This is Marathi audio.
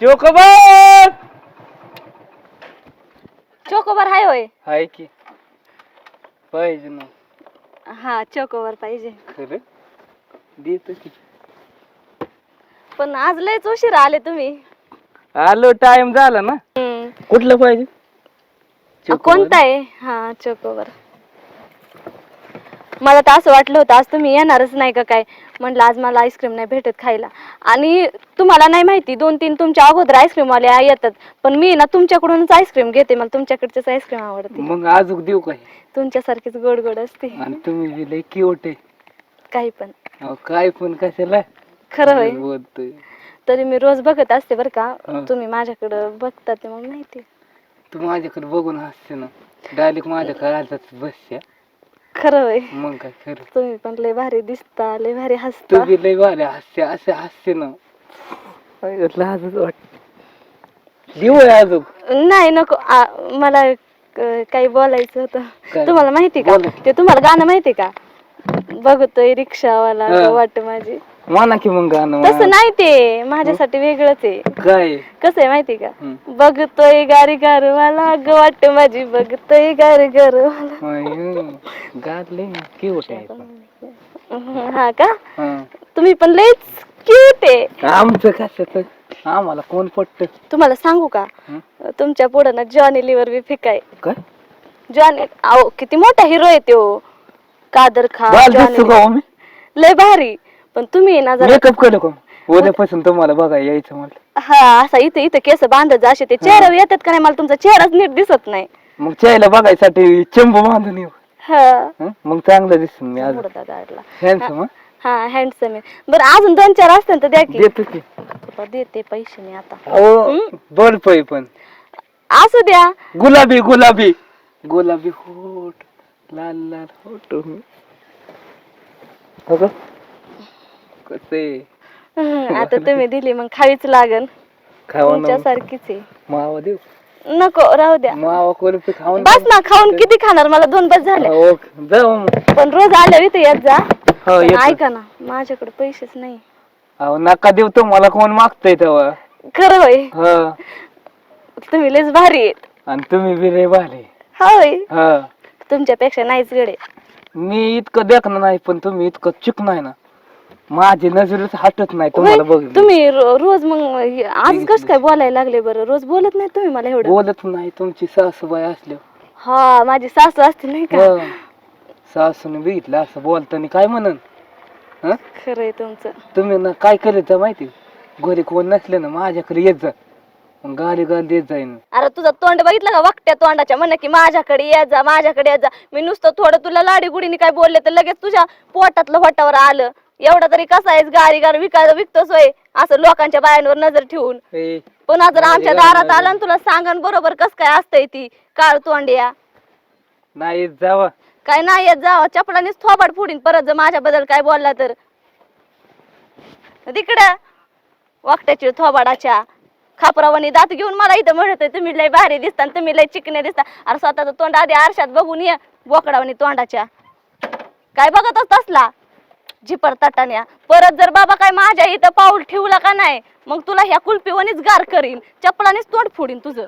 चोकोबार! चोकोबार हाय होय. हाय की. पाहिजे ना. हा चोकोबार पाहिजे. खरं? देतो की. पण आज लयच उशीर आले तुम्ही. आलो टाइम झाला ना. हम्म. कुठलं पाहिजे? कोणता आहे? हा चोकोबार. मला तर असं वाटलं होतं आज तुम्ही येणारच नाही का काय? म्हटलं आज मला आईस्क्रीम नाही भेटत खायला. आणि तुम्हाला नाही माहिती दोन तीन तुमच्या अगोदर आईस्क्रीम वाले येतात. पण मी ना तुमच्याकडूनच आईस्क्रीम घेते मला तुमच्याकडचेच आईस्क्रीम आवडते. मग अजून देऊ काय? तुमच्यासारखीच गोड गोड असते. आणि तुम्ही बी लय क्यूट आहे. काही पण. अहो, काय पण कशाला? खरं होय. बोलतोय. तरी मी रोज बघत असते बरं का. हा. तुम्ही माझ्याकडं बघता ते मग माहिती तू माझ्याकडे बघून हसते ना. डायरेक्ट माझ्याकडे आलतात बसच्या खरं होय मग काय खरं? तुम्ही पण लय भारी दिसता लय भारी तू हसता. बी लय भारी हसते असे हसते ना. लाजच वाट देऊ अजून? नाही नको. आ, मला क- काही बोलायचं होतं? तुम्हाला माहिती का? बोला. ते तुम्हाला गाणं माहिती का? बघतोय रिक्षावाला हा. वाट माझी. म्हणा की मग गाणं तसं. नाही ते माझ्यासाठी वेगळंच आहे. काय? कसं आहे माहिती का. बघतोय गारी गार मला ग वाट माझी बघतोय गारी गार लय क्यूट आहे. हा का. तुम्ही पण लयच क्यूट आहे. आमचं कसं आम्हाला कोण पटत? तुम्हाला सांगू का? तुमच्या पुढं ना जॉनी लिव्हर बी फिकाय काय? जॉनी अहो किती मोठा हिरो आहे तो. कादर खान हो लय भारी. पण तुम्ही ना जरा मेकअप केलं का उद्यापासून तुम्हाला बघायला यायचं मला हा असा इथे इथे केस बांधत जा असे ते चेहऱ्यावर येतात का नाही मला तुमचा चेहराच नीट दिसत नाही. मग चायला बघायसाठी चंबू बांधून येऊ. हा. हं? मग चांगलं दिसून मी आज. हॅन्डसम हा? हँडसम आहे. बरं अजून दोन चार असतात तर द्या की. देतो की. देते पैसे मी आता. अहो बर्फ आहे पण. असू द्या. गुलाबी गुलाबी. गुलाबी होट लाल लाल होट. कसे? हम्म, आता तुम्ही दिली मग खावीच लागन. खावा ना तुमच्यासारखीच आहे. मावा देऊ? नको राहू द्या. मावा कुल्फी खाऊन बस ना खाऊन किती खाणार? मला दोन बस झाले. हो, ओके. जाऊ मग. पण रोज आल्यावर इथे येत जा. हो पण येतो ऐका ना माझ्याकडे पैसेच नाही. अहो नका देऊ तुम्हाला कोण मागतय तेव्हा? खरं होय? हा. तुम्ही लयच भारी आहेत. आणि तुम्ही बी रे भाले होय? हा. तुमच्यापेक्षा नाहीच गडे. मी इतकं देखणं नाही पण तुम्ही इतकं चुक नाही ना. माझी नजरच हटत नाही तुम्हाला होय? बघ तुम्ही रो- रोज मग आज कस काय बोलायला लागले बरं? रोज बोलत नाही तुम्ही मला एवढं? बोलत नाही तुमची सासूबाई असल्या हा माझी सासू असते नाही का? हा. सासूने बघितलं असं बोलताना काय म्हणन? हं? खरंय तुमचं. तुम्ही ना काय करीत माहिती? घरी कोण नसले ना माझ्याकडे येत जा. मग गाडी गाडी देत जाईन अरे तुझं तोंड बघितलं का? वाकट्या तोंडाच्या? म्हण की माझ्याकडे येत जा माझ्याकडे येत जा. मी नुसतं थोडं तुला लाडी गुडीने काय बोलले तर लगेच तुझ्या पोटातलं होटावर आलं. एवढं तरी कसं आहेस गाडी गाडी विकाय विकतोस होय? असं लोकांच्या बायांवर नजर ठेवून. ए, पुन्हा जर आमच्या दारात. आलं ना तुला सांगन बरोबर कस काय असतंय ती काळ तोंडिया. नाही जावा. काय नाही येत जावं. चपलानीच थोबाड फोडीन परत जर माझ्याबद्दल काय बोलला तर. तिकडं. वाकट्याची थोबाडाच्या. खापरावानी दात घेऊन मला इथं म्हणत आहे, तुम्ही लय भारी दिसता आणि तुम्ही लय चिकने दिसता. अरे स्वतःचं तोंड आधी आरशात बघून ये बोकडावानी तोंडाच्या. काय बघतच तसला झिपर तटान्या परत जर बाबा काय माझ्या इथं पाऊल ठेवला का नाही मग तुला ह्या कुल्पीवानीच गार करीन चपलानेच तोंड फोडीन तुझं.